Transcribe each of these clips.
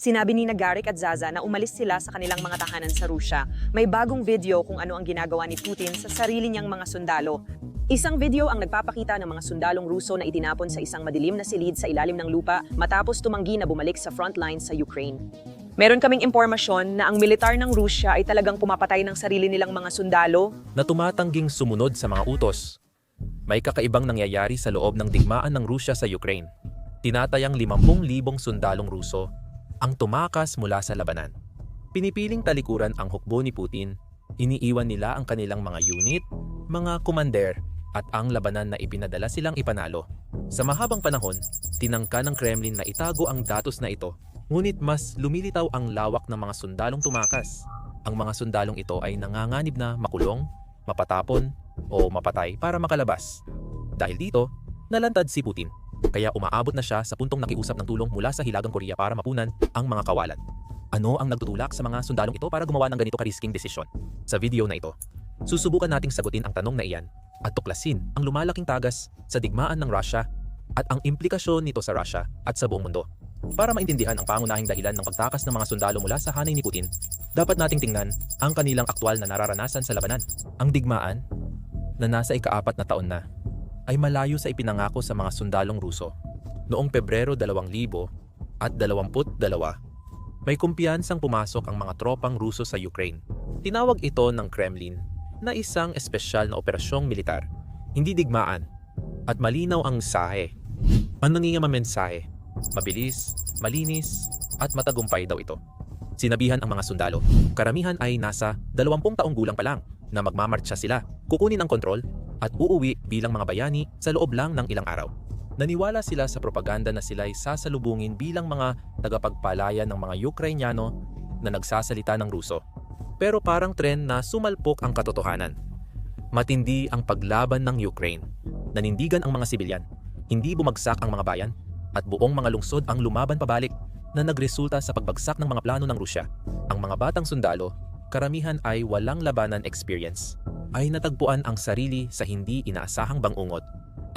Sinabi ni Nagarik at Zaza na umalis sila sa kanilang mga tahanan sa Rusya. May bagong video kung ano ang ginagawa ni Putin sa sarili niyang mga sundalo. Isang video ang nagpapakita ng mga sundalong Ruso na itinapon sa isang madilim na silid sa ilalim ng lupa matapos tumanggi na bumalik sa frontline sa Ukraine. Meron kaming impormasyon na ang militar ng Rusya ay talagang pumapatay ng sarili nilang mga sundalo na tumatangging sumunod sa mga utos. May kakaibang nangyayari sa loob ng digmaan ng Rusya sa Ukraine. Tinatayang 50,000 sundalong Ruso ang tumakas mula sa labanan. Pinipiling talikuran ang hukbo ni Putin, iniiwan nila ang kanilang mga unit, mga commander, at ang labanan na ipinadala silang ipanalo. Sa mahabang panahon, tinangka ng Kremlin na itago ang datos na ito, ngunit mas lumilitaw ang lawak ng mga sundalong tumakas. Ang mga sundalong ito ay nanganganib na makulong, mapatapon, o mapatay para makalabas. Dahil dito, nalantad si Putin. Kaya umaabot na siya sa puntong nakiusap ng tulong mula sa Hilagang Korea para mapunan ang mga kawalan. Ano ang nagtutulak sa mga sundalong ito para gumawa ng ganito karisking desisyon? Sa video na ito, susubukan nating sagutin ang tanong na iyan at tuklasin ang lumalaking tagas sa digmaan ng Russia at ang implikasyon nito sa Russia at sa buong mundo. Para maintindihan ang pangunahing dahilan ng pagtakas ng mga sundalo mula sa hanay ni Putin, dapat nating tingnan ang kanilang aktwal na nararanasan sa labanan. Ang digmaan, na nasa ikaapat na taon na, ay malayo sa ipinangako sa mga sundalong Ruso. Noong Pebrero 2000 at 22, may kumpiyansang pumasok ang mga tropang Ruso sa Ukraine. Tinawag ito ng Kremlin na isang espesyal na operasyong militar, hindi digmaan, at malinaw ang sahe. Ang nangingama mensahe, mabilis, malinis, at matagumpay daw ito. Sinabihan ang mga sundalo, karamihan ay nasa 20 taong gulang pa lang na magmamartsya sila, kukunin ang kontrol at uuwi bilang mga bayani sa loob lang ng ilang araw. Naniwala sila sa propaganda na sila'y sasalubungin bilang mga tagapagpalaya ng mga Ukrainyano na nagsasalita ng Ruso. Pero parang tren na sumalpok ang katotohanan. Matindi ang paglaban ng Ukraine. Nanindigan ang mga sibilyan. Hindi bumagsak ang mga bayan at buong mga lungsod ang lumaban pabalik na nagresulta sa pagbagsak ng mga plano ng Rusya. Ang mga batang sundalo, karamihan ay walang labanan experience ay natagpuan ang sarili sa hindi inaasahang bangungot.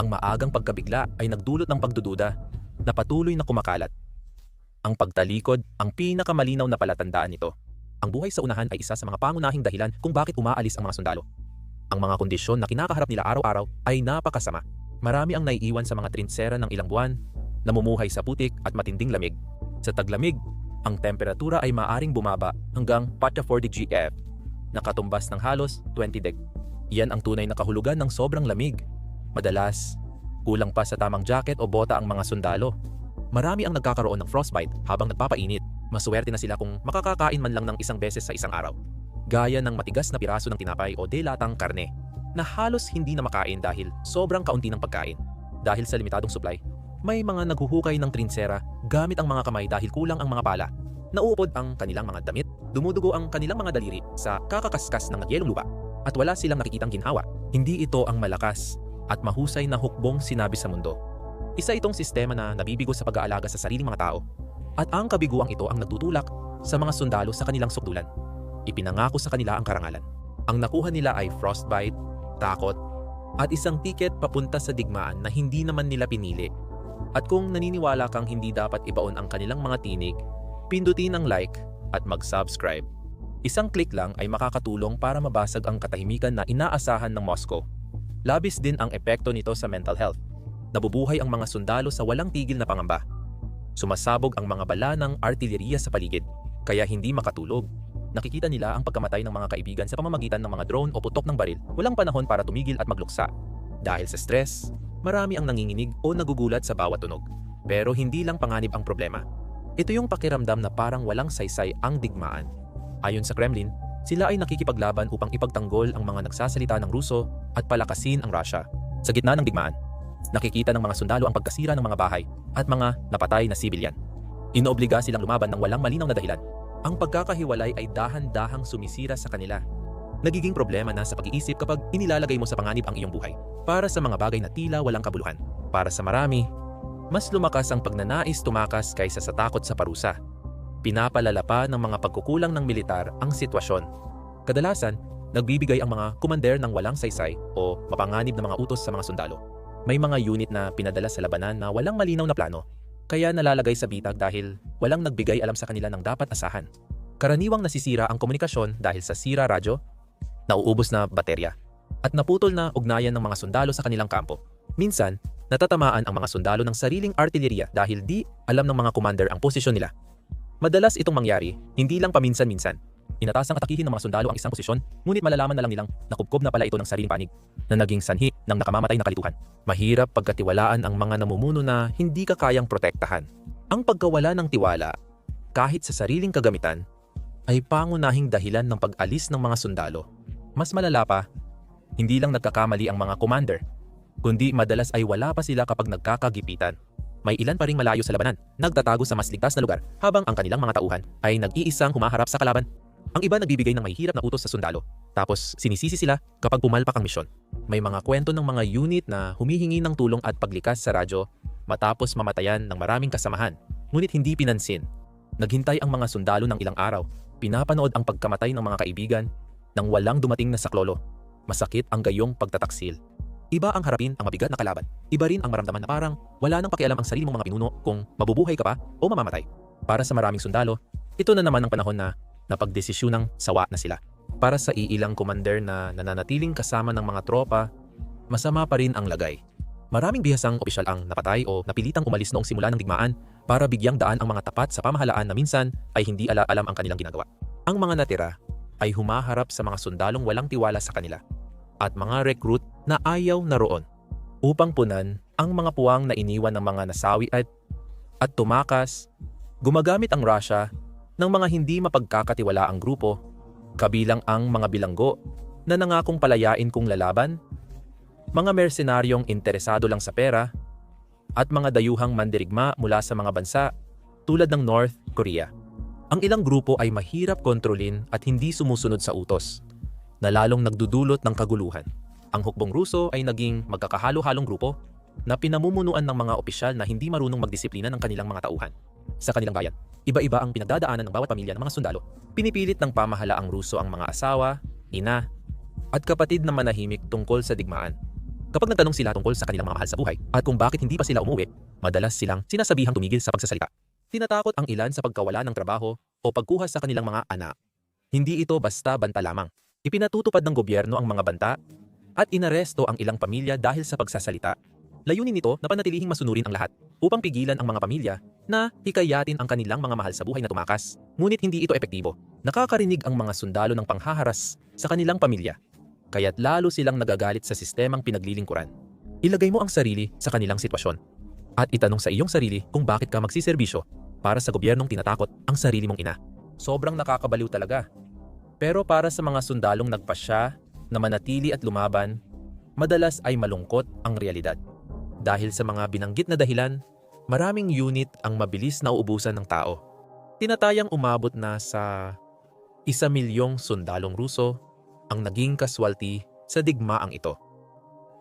Ang maagang pagkabigla ay nagdulot ng pagdududa na patuloy na kumakalat. Ang pagtalikod ang pinakamalinaw na palatandaan nito. Ang buhay sa unahan ay isa sa mga pangunahing dahilan kung bakit umaalis ang mga sundalo. Ang mga kondisyon na kinakaharap nila araw-araw ay napakasama. Marami ang naiiwan sa mga trinsera ng ilang buwan, namumuhay sa putik at matinding lamig. Sa taglamig, ang temperatura ay maaring bumaba hanggang 40 GF nakatumbas ng halos 20 deg. Iyan ang tunay na kahulugan ng sobrang lamig. Madalas, kulang pa sa tamang jacket o bota ang mga sundalo. Marami ang nagkakaroon ng frostbite habang nagpapainit. Maswerte na sila kung makakakain man lang ng isang beses sa isang araw. Gaya ng matigas na piraso ng tinapay o delatang karne na halos hindi na makain dahil sobrang kaunti ng pagkain. Dahil sa limitadong supply, may mga naghuhukay ng trinsera gamit ang mga kamay dahil kulang ang mga pala. Nauupod ang kanilang mga damit, dumudugo ang kanilang mga daliri sa kakakaskas ng nagyelong lupa, at wala silang nakikitang ginhawa. Hindi ito ang malakas at mahusay na hukbong sinabi sa mundo. Isa itong sistema na nabibigo sa pag-aalaga sa sariling mga tao, at ang kabiguang ito ang nagtutulak sa mga sundalo sa kanilang sukdulan. Ipinangako sa kanila ang karangalan. Ang nakuha nila ay frostbite, takot, at isang tiket papunta sa digmaan na hindi naman nila pinili. At kung naniniwala kang hindi dapat ibaon ang kanilang mga tinig, pindutin ang like at mag-subscribe. Isang click lang ay makakatulong para mabasag ang katahimikan na inaasahan ng Moscow. Labis din ang epekto nito sa mental health. Nabubuhay ang mga sundalo sa walang tigil na pangamba. Sumasabog ang mga bala ng artilleriya sa paligid, kaya hindi makatulog. Nakikita nila ang pagkamatay ng mga kaibigan sa pamamagitan ng mga drone o putok ng baril. Walang panahon para tumigil at magluksa. Dahil sa stress, marami ang nanginginig o nagugulat sa bawat tunog. Pero hindi lang panganib ang problema. Ito yung pakiramdam na parang walang saysay ang digmaan. Ayon sa Kremlin, sila ay nakikipaglaban upang ipagtanggol ang mga nagsasalita ng Ruso at palakasin ang Russia. Sa gitna ng digmaan, nakikita ng mga sundalo ang pagkasira ng mga bahay at mga napatay na sibilyan. Inoobliga silang lumaban ng walang malinaw na dahilan. Ang pagkakahiwalay ay dahan-dahang sumisira sa kanila. Nagiging problema na sa pag-iisip kapag inilalagay mo sa panganib ang iyong buhay para sa mga bagay na tila walang kabuluhan. Para sa marami, mas lumakas ang pagnanais tumakas kaysa sa takot sa parusa. Pinapalala pa ng mga pagkukulang ng militar ang sitwasyon. Kadalasan, nagbibigay ang mga kumander ng walang saysay o mapanganib na mga utos sa mga sundalo. May mga unit na pinadala sa labanan na walang malinaw na plano. Kaya nalalagay sa bitag dahil walang nagbigay alam sa kanila ng dapat asahan. Karaniwang nasisira ang komunikasyon dahil sa sira radyo, nauubos na baterya, at naputol na ugnayan ng mga sundalo sa kanilang kampo. Minsan, natatamaan ang mga sundalo ng sariling artilleriya dahil di alam ng mga commander ang posisyon nila. Madalas itong mangyari, hindi lang paminsan-minsan. Inatasang atakihin ng mga sundalo ang isang posisyon, ngunit malalaman na lang nilang nakubkob na pala ito ng sariling panig na naging sanhi ng nakamamatay na kalituhan. Mahirap pagkatiwalaan ang mga namumuno na hindi ka kayang protektahan. Ang pagkawala ng tiwala, kahit sa sariling kagamitan, ay pangunahing dahilan ng pag-alis ng mga sundalo. Mas malala pa, hindi lang nagkakamali ang mga commander, kundi madalas ay wala pa sila kapag nagkakagipitan. May ilan pa ring malayo sa labanan, nagtatago sa mas ligtas na lugar habang ang kanilang mga tauhan ay nag-iisang humaharap sa kalaban. Ang iba nagbibigay ng mahihirap na utos sa sundalo, tapos sinisisi sila kapag pumalpak ang misyon. May mga kwento ng mga unit na humihingi ng tulong at paglikas sa radyo matapos mamatayan ng maraming kasamahan, ngunit hindi pinansin. Naghintay ang mga sundalo ng ilang araw, pinapanood ang pagkamatay ng mga kaibigan nang walang dumating na saklolo. Masakit ang gayong pagtataksil. Iba ang harapin ang mabigat na kalaban. Iba rin ang maramdaman na parang wala nang pakialam ang sarili mong mga pinuno kung mabubuhay ka pa o mamamatay. Para sa maraming sundalo, ito na naman ang panahon na napagdesisyunang sawa na sila. Para sa iilang commander na nananatiling kasama ng mga tropa, masama pa rin ang lagay. Maraming bihasang opisyal ang napatay o napilitang umalis noong simula ng digmaan para bigyang daan ang mga tapat sa pamahalaan na minsan ay hindi ala alam ang kanilang ginagawa. Ang mga natira ay humaharap sa mga sundalong walang tiwala sa kanila at mga recruit na ayaw na roon upang punan ang mga puwang na iniwan ng mga nasawi at, at tumakas, gumagamit ang Russia ng mga hindi mapagkakatiwala ang grupo, kabilang ang mga bilanggo na nangakong palayain kung lalaban, mga mersenaryong interesado lang sa pera, at mga dayuhang mandirigma mula sa mga bansa tulad ng North Korea. Ang ilang grupo ay mahirap kontrolin at hindi sumusunod sa utos, na lalong nagdudulot ng kaguluhan. Ang hukbong Ruso ay naging magkakahalo-halong grupo na pinamumunuan ng mga opisyal na hindi marunong magdisiplina ng kanilang mga tauhan. Sa kanilang bayan, iba-iba ang pinagdadaanan ng bawat pamilya ng mga sundalo. Pinipilit ng pamahalaang Ruso ang mga asawa, ina, at kapatid na manahimik tungkol sa digmaan. Kapag nagtanong sila tungkol sa kanilang mga mahal sa buhay at kung bakit hindi pa sila umuwi, madalas silang sinasabihang tumigil sa pagsasalita. Tinatakot ang ilan sa pagkawala ng trabaho o pagkuha sa kanilang mga anak. Hindi ito basta banta lamang. Ipinatutupad ng gobyerno ang mga banta at inaresto ang ilang pamilya dahil sa pagsasalita. Layunin nito na panatilihing masunurin ang lahat upang pigilan ang mga pamilya na hikayatin ang kanilang mga mahal sa buhay na tumakas. Ngunit hindi ito epektibo. Nakakarinig ang mga sundalo ng panghaharas sa kanilang pamilya. Kaya't lalo silang nagagalit sa sistemang pinaglilingkuran. Ilagay mo ang sarili sa kanilang sitwasyon. At itanong sa iyong sarili kung bakit ka magsiservisyo para sa gobyernong tinatakot ang sarili mong ina. Sobrang nakakabaliw talaga. Pero para sa mga sundalong nagpasya na manatili at lumaban, madalas ay malungkot ang realidad. Dahil sa mga binanggit na dahilan, maraming unit ang mabilis na uubusan ng tao. Tinatayang umabot na sa isa milyong sundalong Ruso ang naging kaswalti sa digmaang ito.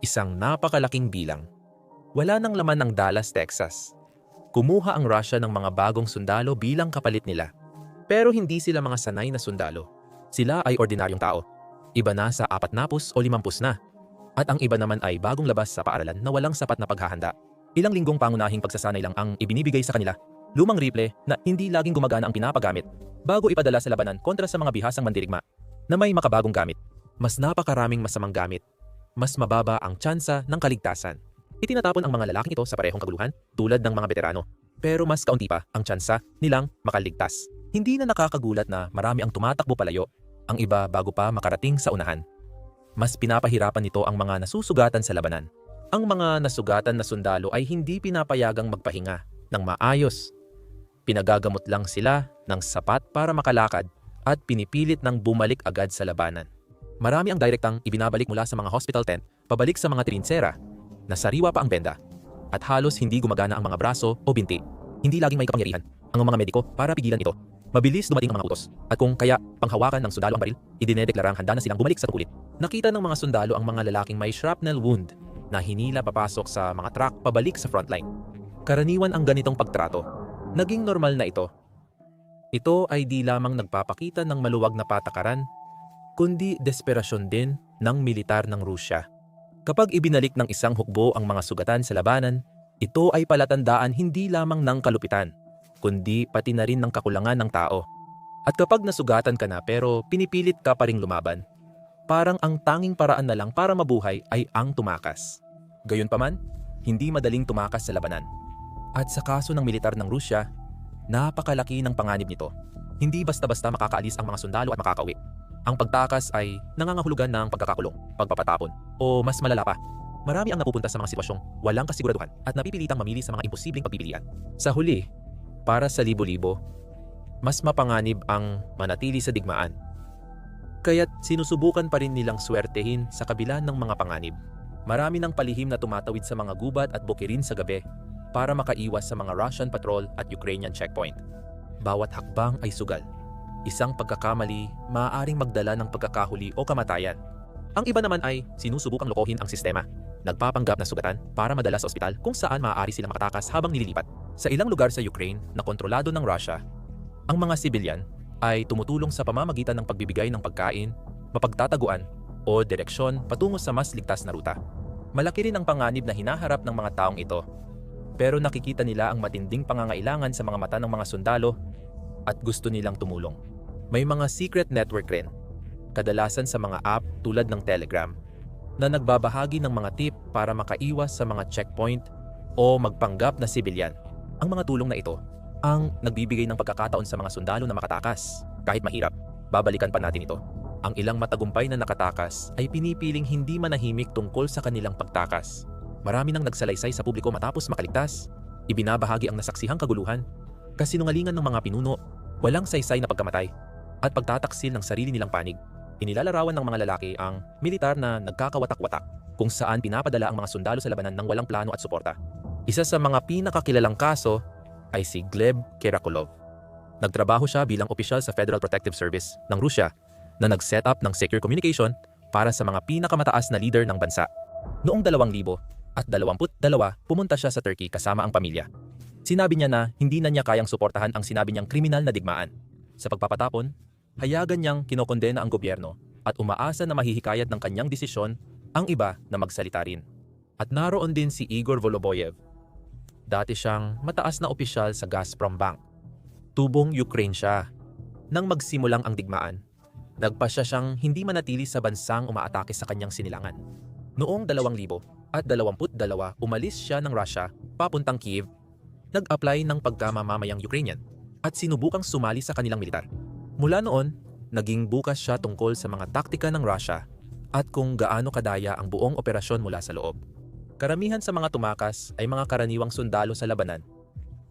Isang napakalaking bilang. Wala nang laman ng Dallas, Texas. Kumuha ang Russia ng mga bagong sundalo bilang kapalit nila. Pero hindi sila mga sanay na sundalo. Sila ay ordinaryong tao. Iba na sa apat napus o limampus na. At ang iba naman ay bagong labas sa paaralan na walang sapat na paghahanda. Ilang linggong pangunahing pagsasanay lang ang ibinibigay sa kanila. Lumang rifle na hindi laging gumagana ang pinapagamit bago ipadala sa labanan kontra sa mga bihasang mandirigma na may makabagong gamit. Mas napakaraming masamang gamit. Mas mababa ang tsansa ng kaligtasan. Itinatapon ang mga lalaking ito sa parehong kaguluhan tulad ng mga veterano. Pero mas kaunti pa ang tsansa nilang makaligtas. Hindi na nakakagulat na marami ang tumatakbo palayo, ang iba bago pa makarating sa unahan. Mas pinapahirapan nito ang mga nasusugatan sa labanan. Ang mga nasugatan na sundalo ay hindi pinapayagang magpahinga ng maayos. Pinagagamot lang sila ng sapat para makalakad at pinipilit ng bumalik agad sa labanan. Marami ang direktang ibinabalik mula sa mga hospital tent pabalik sa mga trinsera na sariwa pa ang benda at halos hindi gumagana ang mga braso o binti. Hindi laging may kapangyarihan ang mga mediko para pigilan ito. Mabilis dumating ang mga utos at kung kaya panghawakan ng sundalo ang baril, idinedeklarang handa na silang bumalik sa tukulit. Nakita ng mga sundalo ang mga lalaking may shrapnel wound na hinila papasok sa mga truck pabalik sa frontline. Karaniwan ang ganitong pagtrato. Naging normal na ito ito ay di lamang nagpapakita ng maluwag na patakaran, kundi desperasyon din ng militar ng Rusya. Kapag ibinalik ng isang hukbo ang mga sugatan sa labanan, Ito ay palatandaan hindi lamang ng kalupitan, kundi pati na rin ng kakulangan ng tao. At kapag nasugatan ka na pero pinipilit ka pa ring lumaban, parang ang tanging paraan na lang para mabuhay ay ang tumakas. Gayunpaman, hindi madaling tumakas sa labanan. At sa kaso ng militar ng Rusya, napakalaki ng panganib nito. Hindi basta-basta makakaalis ang mga sundalo at makakauwi. Ang pagtakas ay nangangahulugan ng pagkakakulong, pagpapatapon, o mas malala pa, marami ang napupunta sa mga sitwasyong walang kasiguraduhan at napipilitang mamili sa mga imposibleng pagpipilian. Sa huli, para sa libo-libo, mas mapanganib ang manatili sa digmaan. Kaya't sinusubukan pa rin nilang swertehin sa kabila ng mga panganib. Marami ng palihim na tumatawid sa mga gubat at bukirin sa gabi para makaiwas sa mga Russian patrol at Ukrainian checkpoint. Bawat hakbang ay sugal. Isang pagkakamali maaaring magdala ng pagkakahuli o kamatayan. Ang iba naman ay sinusubukang lokohin ang sistema. Nagpapanggap na sugatan para madala sa ospital kung saan maaari silang makatakas habang nililipat. Sa ilang lugar sa Ukraine na kontrolado ng Russia, ang mga sibilyan ay tumutulong sa pamamagitan ng pagbibigay ng pagkain, mapagtataguan, o direksyon patungo sa mas ligtas na ruta. Malaki rin ang panganib na hinaharap ng mga taong ito. Pero nakikita nila ang matinding pangangailangan sa mga mata ng mga sundalo at gusto nilang tumulong. May mga secret network rin, kadalasan sa mga app tulad ng Telegram, na nagbabahagi ng mga tip para makaiwas sa mga checkpoint o magpanggap na sibilyan. Ang mga tulong na ito ang nagbibigay ng pagkakataon sa mga sundalo na makatakas. Kahit mahirap, babalikan pa natin ito. Ang ilang matagumpay na nakatakas ay pinipiling hindi manahimik tungkol sa kanilang pagtakas. Marami nang nagsalaysay sa publiko matapos makaligtas. Ibinabahagi ang nasaksihang kaguluhan, kasinungalingan ng mga pinuno, walang saysay na pagkamatay, at pagtataksil ng sarili nilang panig. Inilalarawan ng mga lalaki ang militar na nagkakawatak-watak kung saan pinapadala ang mga sundalo sa labanan ng walang plano at suporta. Isa sa mga pinakakilalang kaso ay si Gleb Kerakulov. Nagtrabaho siya bilang opisyal sa Federal Protective Service ng Rusya na nag-set up ng secure communication para sa mga pinakamataas na leader ng bansa. Noong 2000 at 22, pumunta siya sa Turkey kasama ang pamilya. Sinabi niya na hindi na niya kayang suportahan ang sinabi niyang kriminal na digmaan. Sa pagpapatapon, hayagan niyang kinokondena ang gobyerno at umaasa na mahihikayat ng kanyang desisyon ang iba na magsalita rin. At naroon din si Igor Voloboyev. Dati siyang mataas na opisyal sa Gazprom Bank. Tubong Ukraine siya. Nang magsimulang ang digmaan, nagpasya siyang hindi manatili sa bansang umaatake sa kanyang sinilangan. Noong 2000 at 22, umalis siya ng Russia papuntang Kiev, nag-apply ng pagkamamamayang Ukrainian at sinubukang sumali sa kanilang militar. Mula noon, naging bukas siya tungkol sa mga taktika ng Russia at kung gaano kadaya ang buong operasyon mula sa loob. Karamihan sa mga tumakas ay mga karaniwang sundalo sa labanan.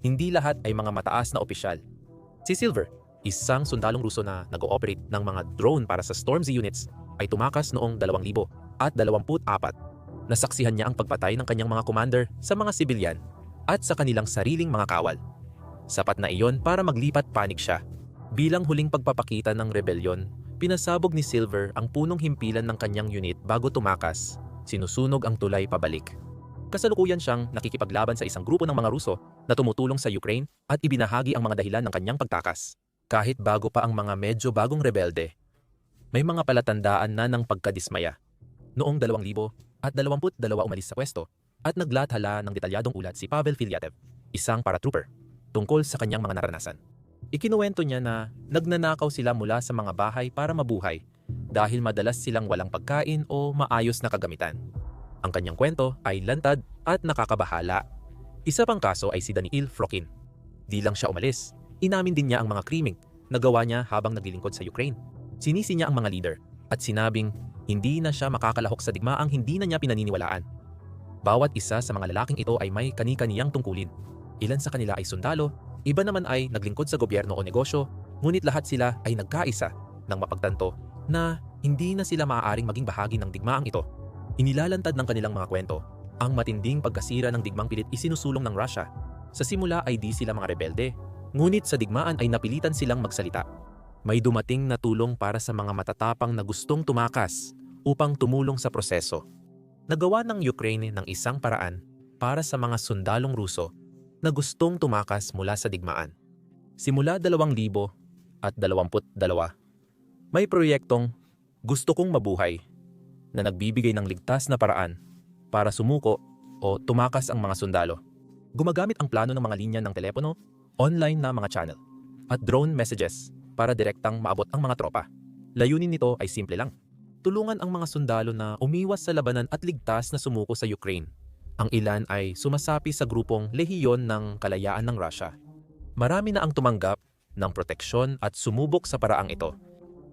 Hindi lahat ay mga mataas na opisyal. Si Silver, isang sundalong Ruso na nag-ooperate ng mga drone para sa Stormzy units, ay tumakas noong 2000 at 24. Nasaksihan niya ang pagpatay ng kanyang mga commander sa mga sibilyan at sa kanilang sariling mga kawal. Sapat na iyon para maglipat panig siya. Bilang huling pagpapakita ng rebelyon, pinasabog ni Silver ang punong himpilan ng kanyang unit bago tumakas. Sinusunog ang tulay pabalik. Kasalukuyan siyang nakikipaglaban sa isang grupo ng mga Ruso na tumutulong sa Ukraine at ibinahagi ang mga dahilan ng kanyang pagtakas. Kahit bago pa ang mga medyo bagong rebelde, may mga palatandaan na ng pagkadismaya. Noong 2000 at 22 umalis sa pwesto at naglathala ng detalyadong ulat si Pavel Filyatev, isang paratrooper, tungkol sa kanyang mga naranasan. Ikinuwento niya na nagnanakaw sila mula sa mga bahay para mabuhay dahil madalas silang walang pagkain o maayos na kagamitan. Ang kanyang kwento ay lantad at nakakabahala. Isa pang kaso ay si Daniil Frokin. Di lang siya umalis, inamin din niya ang mga kriming na gawa niya habang naglilingkod sa Ukraine. Sinisi niya ang mga leader at sinabing hindi na siya makakalahok sa digmaang hindi na niya pinaniniwalaan. Bawat isa sa mga lalaking ito ay may kani-kaniyang tungkulin. Ilan sa kanila ay sundalo, iba naman ay naglingkod sa gobyerno o negosyo, ngunit lahat sila ay nagkaisa ng mapagtanto na hindi na sila maaaring maging bahagi ng digmaang ito. Inilalantad ng kanilang mga kwento, ang matinding pagkasira ng digmang pilit isinusulong ng Russia. Sa simula ay di sila mga rebelde, ngunit sa digmaan ay napilitan silang magsalita. May dumating na tulong para sa mga matatapang na gustong tumakas upang tumulong sa proseso. Nagawa ng Ukraine ng isang paraan para sa mga sundalong Ruso na gustong tumakas mula sa digmaan. Simula 2000 at 22, may proyektong Gusto Kong Mabuhay na nagbibigay ng ligtas na paraan para sumuko o tumakas ang mga sundalo. Gumagamit ang plano ng mga linya ng telepono, online na mga channel, at drone messages para direktang maabot ang mga tropa. Layunin nito ay simple lang. Tulungan ang mga sundalo na umiwas sa labanan at ligtas na sumuko sa Ukraine. Ang ilan ay sumasapi sa grupong Lehiyon ng Kalayaan ng Russia. Marami na ang tumanggap ng proteksyon at sumubok sa paraang ito.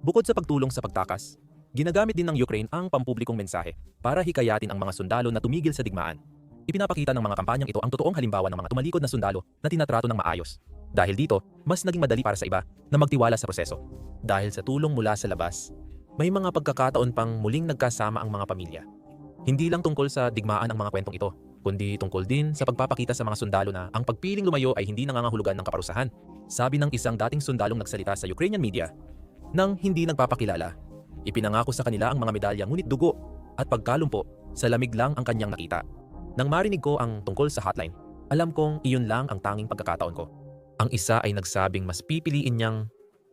Bukod sa pagtulong sa pagtakas, ginagamit din ng Ukraine ang pampublikong mensahe para hikayatin ang mga sundalo na tumigil sa digmaan. Ipinapakita ng mga kampanyang ito ang totoong halimbawa ng mga tumalikod na sundalo na tinatrato ng maayos. Dahil dito, mas naging madali para sa iba na magtiwala sa proseso. Dahil sa tulong mula sa labas, may mga pagkakataon pang muling nagkasama ang mga pamilya. Hindi lang tungkol sa digmaan ang mga kwentong ito, kundi tungkol din sa pagpapakita sa mga sundalo na ang pagpiling lumayo ay hindi nangangahulugan ng kaparusahan. Sabi ng isang dating sundalong nagsalita sa Ukrainian media, nang hindi nagpapakilala, ipinangako sa kanila ang mga medalya ngunit dugo at pagkalumpo sa lamig lang ang kanyang nakita. Nang marinig ko ang tungkol sa hotline, alam kong iyon lang ang tanging pagkakataon ko. Ang isa ay nagsabing mas pipiliin niyang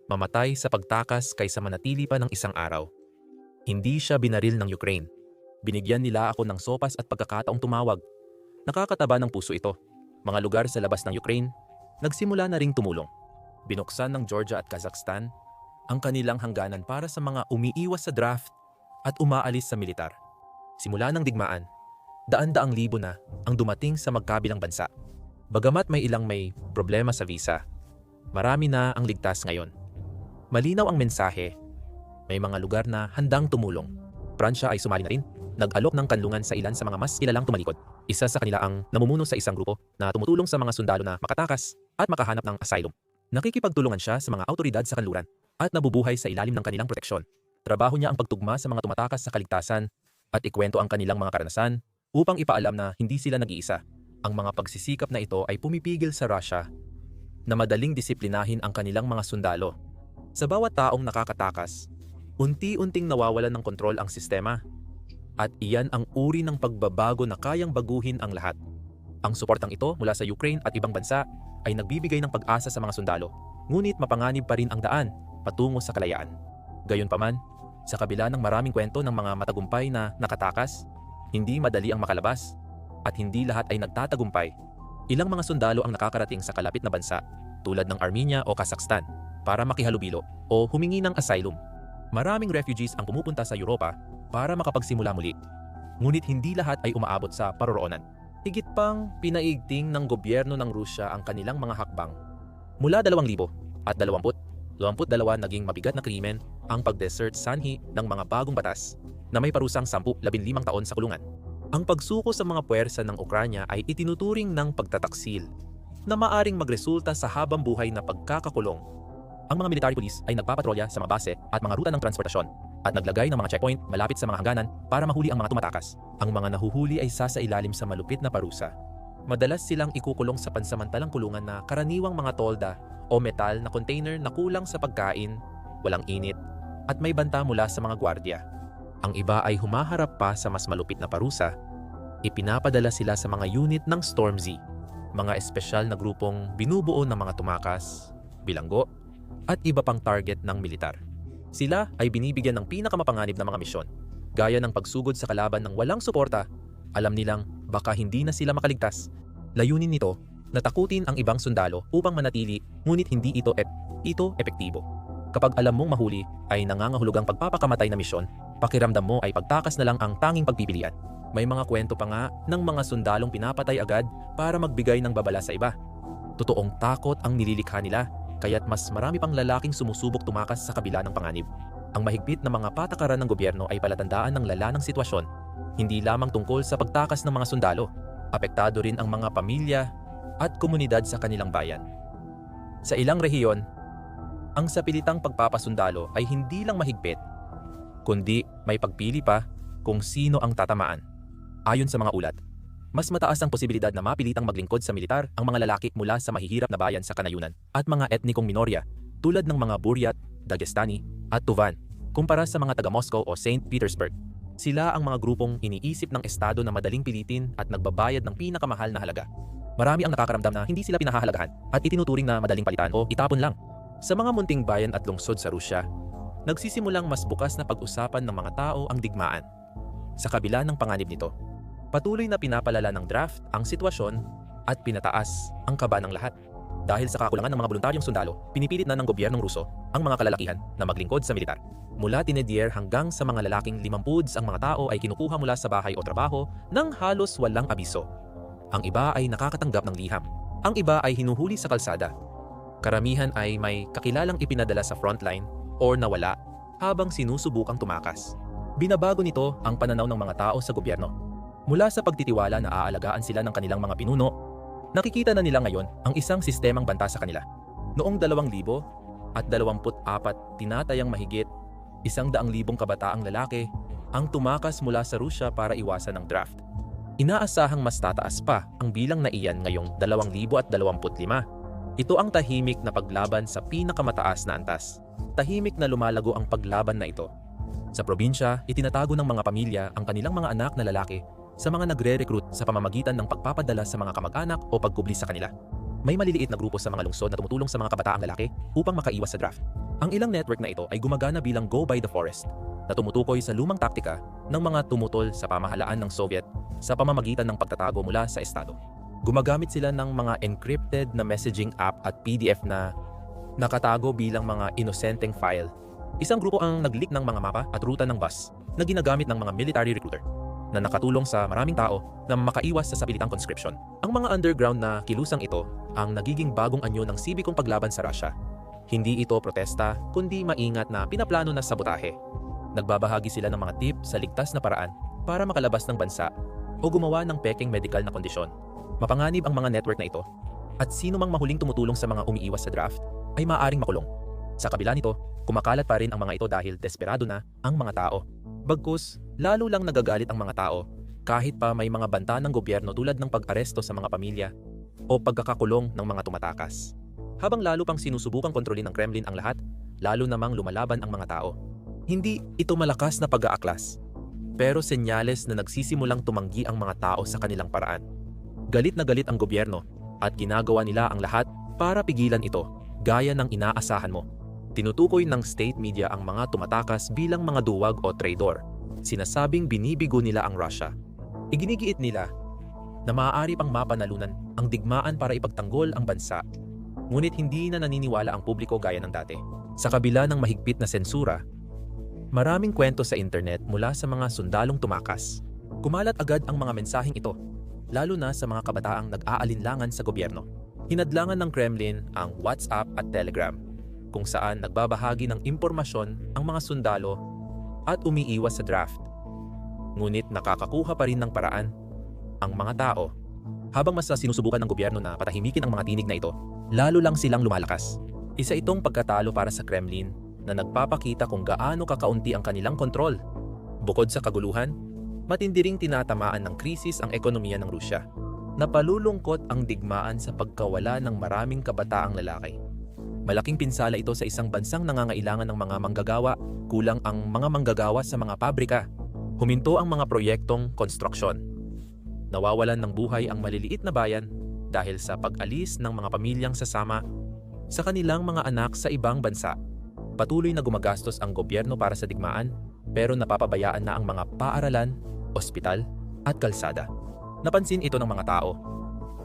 mamatay sa pagtakas kaysa manatili pa ng isang araw. Hindi siya binaril ng Ukraine. Binigyan nila ako ng sopas at pagkakataong tumawag. Nakakataba ng puso ito. Mga lugar sa labas ng Ukraine, nagsimula na ring tumulong. Binuksan ng Georgia at Kazakhstan ang kanilang hangganan para sa mga umiiwas sa draft at umaalis sa militar. Simula ng digmaan, daan-daang libo na ang dumating sa magkabilang bansa. Bagamat may ilang may problema sa visa, marami na ang ligtas ngayon. Malinaw ang mensahe, may mga lugar na handang tumulong. Pransya ay sumali na rin, nag-alok ng kanlungan sa ilan sa mga mas kilalang tumalikod. Isa sa kanila ang namumuno sa isang grupo na tumutulong sa mga sundalo na makatakas at makahanap ng asylum. Nakikipagtulungan siya sa mga autoridad sa kanluran at nabubuhay sa ilalim ng kanilang proteksyon. Trabaho niya ang pagtugma sa mga tumatakas sa kaligtasan at ikwento ang kanilang mga karanasan upang ipaalam na hindi sila nag-iisa. Ang mga pagsisikap na ito ay pumipigil sa Russia na madaling disiplinahin ang kanilang mga sundalo. Sa bawat taong nakakatakas, unti-unting nawawalan ng kontrol ang sistema at iyan ang uri ng pagbabago na kayang baguhin ang lahat. Ang suportang ito mula sa Ukraine at ibang bansa ay nagbibigay ng pag-asa sa mga sundalo, ngunit mapanganib pa rin ang daan patungo sa kalayaan. Gayunpaman, sa kabila ng maraming kwento ng mga matagumpay na nakatakas, hindi madali ang makalabas at hindi lahat ay nagtatagumpay. Ilang mga sundalo ang nakakarating sa kalapit na bansa tulad ng Armenia o Kazakhstan para makihalubilo o humingi ng asylum. Maraming refugees ang pumupunta sa Europa para makapagsimula muli. Ngunit hindi lahat ay umaabot sa paroroonan. Higit pang pinaigting ng gobyerno ng Rusya ang kanilang mga hakbang. Mula 2000 at 20, 22 naging mabigat na krimen ang pag-desert sanhi ng mga bagong batas na may parusang 10-15 taon sa kulungan. Ang pagsuko sa mga puwersa ng Ukranya ay itinuturing ng pagtataksil na maaring magresulta sa habang buhay na pagkakakulong. Ang mga military police ay nagpapatrolya sa mga base at mga ruta ng transportasyon at naglagay ng mga checkpoint malapit sa mga hangganan para mahuli ang mga tumatakas. Ang mga nahuhuli ay sasailalim sa malupit na parusa. Madalas silang ikukulong sa pansamantalang kulungan na karaniwang mga tolda o metal na container na kulang sa pagkain, walang init, at may banta mula sa mga gwardya. Ang iba ay humaharap pa sa mas malupit na parusa. Ipinapadala sila sa mga unit ng Stormzy, mga espesyal na grupong binubuo ng mga tumakas, bilanggo, at iba pang target ng militar. Sila ay binibigyan ng pinakamapanganib na mga misyon, gaya ng pagsugod sa kalaban ng walang suporta, alam nilang baka hindi na sila makaligtas. Layunin nito, natakutin ang ibang sundalo upang manatili ngunit hindi ito ep ito epektibo. Kapag alam mong mahuli ay nangangahulugang pagpapakamatay na misyon, pakiramdam mo ay pagtakas na lang ang tanging pagpipilian. May mga kwento pa nga ng mga sundalong pinapatay agad para magbigay ng babala sa iba. Totoong takot ang nililikha nila, kaya't mas marami pang lalaking sumusubok tumakas sa kabila ng panganib. Ang mahigpit na mga patakaran ng gobyerno ay palatandaan ng lala ng sitwasyon, hindi lamang tungkol sa pagtakas ng mga sundalo, apektado rin ang mga pamilya at komunidad sa kanilang bayan. Sa ilang rehiyon, ang sapilitang pagpapasundalo ay hindi lang mahigpit, kundi may pagpili pa kung sino ang tatamaan. Ayon sa mga ulat, mas mataas ang posibilidad na mapilitang maglingkod sa militar ang mga lalaki mula sa mahihirap na bayan sa kanayunan at mga etnikong minorya tulad ng mga Buryat, Dagestani at Tuvan kumpara sa mga taga Moscow o St. Petersburg. Sila ang mga grupong iniisip ng Estado na madaling pilitin at nagbabayad ng pinakamahal na halaga. Marami ang nakakaramdam na hindi sila pinahahalagahan at itinuturing na madaling palitan o itapon lang. Sa mga munting bayan at lungsod sa Rusya, nagsisimulang mas bukas na pag-usapan ng mga tao ang digmaan. Sa kabila ng panganib nito, patuloy na pinapalala ng draft ang sitwasyon at pinataas ang kaba ng lahat. Dahil sa kakulangan ng mga voluntaryong sundalo, pinipilit na ng gobyernong Ruso ang mga kalalakihan na maglingkod sa militar. Mula tinedier hanggang sa mga lalaking limampuds ang mga tao ay kinukuha mula sa bahay o trabaho ng halos walang abiso. Ang iba ay nakakatanggap ng liham. Ang iba ay hinuhuli sa kalsada. Karamihan ay may kakilalang ipinadala sa frontline or nawala habang sinusubukang tumakas. Binabago nito ang pananaw ng mga tao sa gobyerno. Mula sa pagtitiwala na aalagaan sila ng kanilang mga pinuno, nakikita na nila ngayon ang isang sistemang banta sa kanila. Noong 2000 at 24 tinatayang mahigit isang daang libong kabataang lalaki ang tumakas mula sa Rusya para iwasan ang draft. Inaasahang mas tataas pa ang bilang na iyan ngayong 2025. Ito ang tahimik na paglaban sa pinakamataas na antas. Tahimik na lumalago ang paglaban na ito. Sa probinsya, itinatago ng mga pamilya ang kanilang mga anak na lalaki sa mga nagre-recruit sa pamamagitan ng pagpapadala sa mga kamag-anak o pagkubli sa kanila. May maliliit na grupo sa mga lungsod na tumutulong sa mga kabataang lalaki upang makaiwas sa draft. Ang ilang network na ito ay gumagana bilang Go by the Forest na tumutukoy sa lumang taktika ng mga tumutol sa pamahalaan ng Soviet sa pamamagitan ng pagtatago mula sa Estado. Gumagamit sila ng mga encrypted na messaging app at PDF na nakatago bilang mga inosenteng file. Isang grupo ang nag-leak ng mga mapa at ruta ng bus na ginagamit ng mga military recruiter na nakatulong sa maraming tao na makaiwas sa sapilitang conscription. Ang mga underground na kilusang ito ang nagiging bagong anyo ng sibikong paglaban sa Russia. Hindi ito protesta, kundi maingat na pinaplano na sabotahe. Nagbabahagi sila ng mga tip sa ligtas na paraan para makalabas ng bansa o gumawa ng peking medical na kondisyon. Mapanganib ang mga network na ito at sino mang mahuling tumutulong sa mga umiiwas sa draft ay maaaring makulong. Sa kabila nito, kumakalat pa rin ang mga ito dahil desperado na ang mga tao. Bagkus, lalo lang nagagalit ang mga tao kahit pa may mga banta ng gobyerno tulad ng pag-aresto sa mga pamilya o pagkakakulong ng mga tumatakas. Habang lalo pang sinusubukang kontrolin ng Kremlin ang lahat, lalo namang lumalaban ang mga tao. Hindi ito malakas na pag-aaklas, pero senyales na nagsisimulang tumanggi ang mga tao sa kanilang paraan. Galit na galit ang gobyerno at ginagawa nila ang lahat para pigilan ito, gaya ng inaasahan mo. Tinutukoy ng state media ang mga tumatakas bilang mga duwag o traidor. Sinasabing binibigo nila ang Russia. Iginigiit nila na maaari pang mapanalunan ang digmaan para ipagtanggol ang bansa. Ngunit hindi na naniniwala ang publiko gaya ng dati. Sa kabila ng mahigpit na sensura, maraming kwento sa internet mula sa mga sundalong tumakas. Kumalat agad ang mga mensaheng ito, lalo na sa mga kabataang nag-aalinlangan sa gobyerno. Hinadlangan ng Kremlin ang WhatsApp at Telegram, kung saan nagbabahagi ng impormasyon ang mga sundalo at umiiwas sa draft. Ngunit nakakakuha pa rin ng paraan ang mga tao. Habang mas sinusubukan ng gobyerno na patahimikin ang mga tinig na ito, lalo lang silang lumalakas. Isa itong pagkatalo para sa Kremlin na nagpapakita kung gaano kakaunti ang kanilang kontrol. Bukod sa kaguluhan, matindi ring tinatamaan ng krisis ang ekonomiya ng Rusya. Napalulungkot ang digmaan sa pagkawala ng maraming kabataang lalaki. Malaking pinsala ito sa isang bansang nangangailangan ng mga manggagawa, kulang ang mga manggagawa sa mga pabrika. Huminto ang mga proyektong konstruksyon. Nawawalan ng buhay ang maliliit na bayan dahil sa pag-alis ng mga pamilyang sasama sa kanilang mga anak sa ibang bansa. Patuloy na gumagastos ang gobyerno para sa digmaan pero napapabayaan na ang mga paaralan, ospital at kalsada. Napansin ito ng mga tao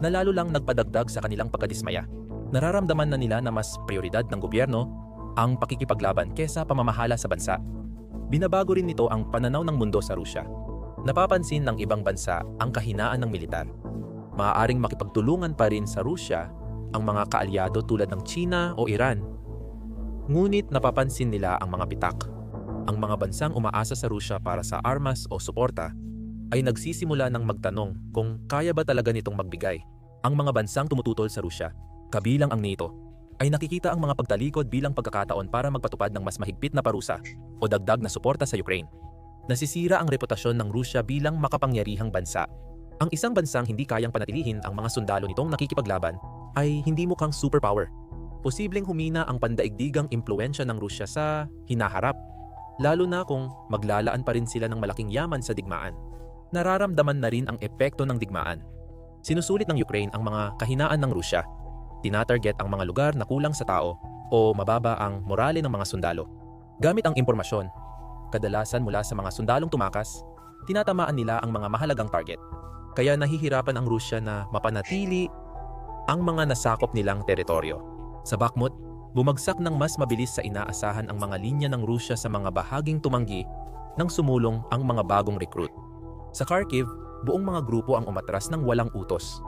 na lalo lang nagpadagdag sa kanilang pagkadismaya. Nararamdaman na nila na mas prioridad ng gobyerno ang pakikipaglaban kesa pamamahala sa bansa. Binabago rin nito ang pananaw ng mundo sa Rusya. Napapansin ng ibang bansa ang kahinaan ng militar. Maaaring makipagtulungan pa rin sa Rusya ang mga kaalyado tulad ng China o Iran. Ngunit napapansin nila ang mga pitak. Ang mga bansang umaasa sa Rusya para sa armas o suporta ay nagsisimula ng magtanong kung kaya ba talaga nitong magbigay. Ang mga bansang tumututol sa Rusya, kabilang ang NATO, ay nakikita ang mga pagtalikod bilang pagkakataon para magpatupad ng mas mahigpit na parusa o dagdag na suporta sa Ukraine. Nasisira ang reputasyon ng Rusya bilang makapangyarihang bansa. Ang isang bansang hindi kayang panatilihin ang mga sundalo nitong nakikipaglaban ay hindi mukhang superpower. Posibleng humina ang pandaigdigang impluensya ng Rusya sa hinaharap, lalo na kung maglalaan pa rin sila ng malaking yaman sa digmaan. Nararamdaman na rin ang epekto ng digmaan. Sinusulit ng Ukraine ang mga kahinaan ng Rusya. Tinatarget ang mga lugar na kulang sa tao o mababa ang morale ng mga sundalo. Gamit ang impormasyon, kadalasan mula sa mga sundalong tumakas, tinatamaan nila ang mga mahalagang target. kaya nahihirapan ang Rusya na mapanatili ang mga nasakop nilang teritoryo. Sa Bakhmut, bumagsak ng mas mabilis sa inaasahan ang mga linya ng Rusya sa mga bahaging tumanggi nang sumulong ang mga bagong recruit. Sa Kharkiv, buong mga grupo ang umatras ng walang utos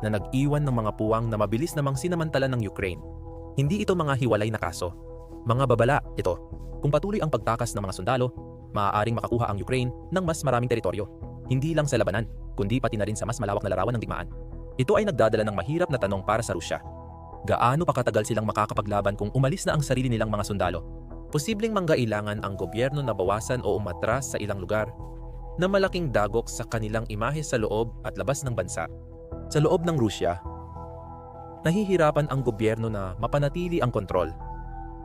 na nag-iwan ng mga puwang na mabilis namang sinamantala ng Ukraine. Hindi ito mga hiwalay na kaso. Mga babala ito. Kung patuloy ang pagtakas ng mga sundalo, maaaring makakuha ang Ukraine ng mas maraming teritoryo. Hindi lang sa labanan, kundi pati na rin sa mas malawak na larawan ng digmaan. Ito ay nagdadala ng mahirap na tanong para sa Rusya. Gaano pa katagal silang makakapaglaban kung umalis na ang sarili nilang mga sundalo? Posibleng manggailangan ang gobyerno na bawasan o umatras sa ilang lugar na malaking dagok sa kanilang imahe sa loob at labas ng bansa. Sa loob ng Rusya, nahihirapan ang gobyerno na mapanatili ang kontrol.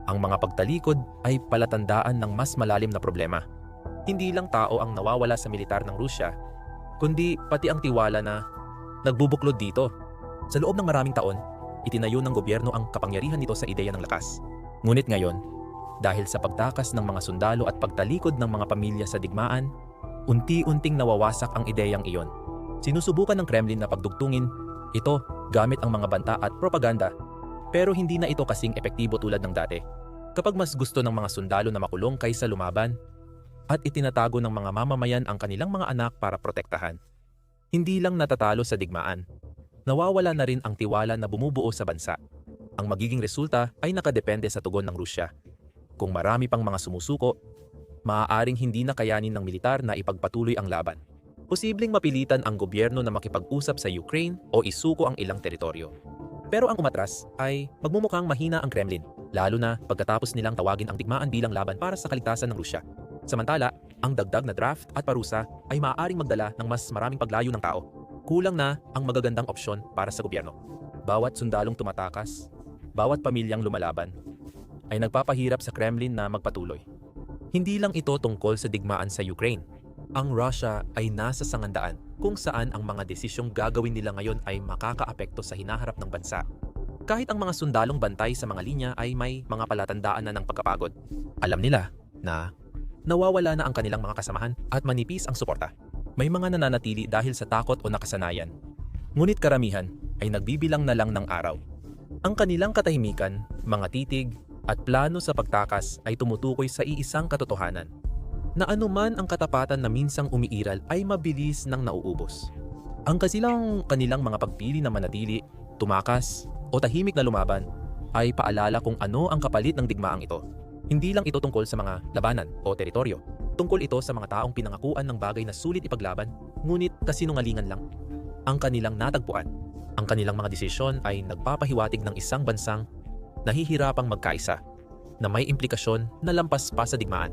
Ang mga pagtalikod ay palatandaan ng mas malalim na problema. Hindi lang tao ang nawawala sa militar ng Rusya, kundi pati ang tiwala na nagbubuklod dito. Sa loob ng maraming taon, itinayo ng gobyerno ang kapangyarihan nito sa ideya ng lakas. Ngunit ngayon, dahil sa pagtakas ng mga sundalo at pagtalikod ng mga pamilya sa digmaan, unti-unting nawawasak ang ideyang iyon. Sinusubukan ng Kremlin na pagdugtungin ito gamit ang mga banta at propaganda, pero hindi na ito kasing epektibo tulad ng dati. Kapag mas gusto ng mga sundalo na makulong kaysa lumaban, at itinatago ng mga mamamayan ang kanilang mga anak para protektahan, hindi lang natatalo sa digmaan, nawawala na rin ang tiwala na bumubuo sa bansa. Ang magiging resulta ay nakadepende sa tugon ng Rusya. Kung marami pang mga sumusuko, maaaring hindi na kayanin ng militar na ipagpatuloy ang laban. Posibleng mapilitan ang gobyerno na makipag-usap sa Ukraine o isuko ang ilang teritoryo. Pero ang umatras ay magmumukhang mahina ang Kremlin, lalo na pagkatapos nilang tawagin ang digmaan bilang laban para sa kaligtasan ng Rusya. Samantala, ang dagdag na draft at parusa ay maaaring magdala ng mas maraming paglayo ng tao. Kulang na ang magagandang opsyon para sa gobyerno. Bawat sundalong tumatakas, bawat pamilyang lumalaban, ay nagpapahirap sa Kremlin na magpatuloy. Hindi lang ito tungkol sa digmaan sa Ukraine. Ang Russia ay nasa sangandaan kung saan ang mga desisyong gagawin nila ngayon ay makakaapekto sa hinaharap ng bansa. Kahit ang mga sundalong bantay sa mga linya ay may mga palatandaan na ng pagkapagod. Alam nila na nawawala na ang kanilang mga kasamahan at manipis ang suporta. May mga nananatili dahil sa takot o nakasanayan. Ngunit karamihan ay nagbibilang na lang ng araw. Ang kanilang katahimikan, mga titig, at plano sa pagtakas ay tumutukoy sa iisang katotohanan na anuman ang katapatan na minsang umiiral ay mabilis nang nauubos. Ang kasilang kanilang mga pagpili na manatili, tumakas, o tahimik na lumaban ay paalala kung ano ang kapalit ng digmaang ito. Hindi lang ito tungkol sa mga labanan o teritoryo. Tungkol ito sa mga taong pinangakuan ng bagay na sulit ipaglaban, ngunit kasinungalingan lang. Ang kanilang natagpuan, ang kanilang mga desisyon ay nagpapahiwatig ng isang bansang nahihirapang magkaisa na may implikasyon na lampas pa sa digmaan.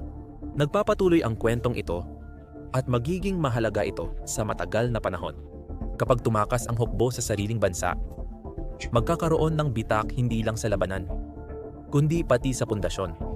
Nagpapatuloy ang kwentong ito at magiging mahalaga ito sa matagal na panahon. Kapag tumakas ang hukbo sa sariling bansa, magkakaroon ng bitak hindi lang sa labanan, kundi pati sa pundasyon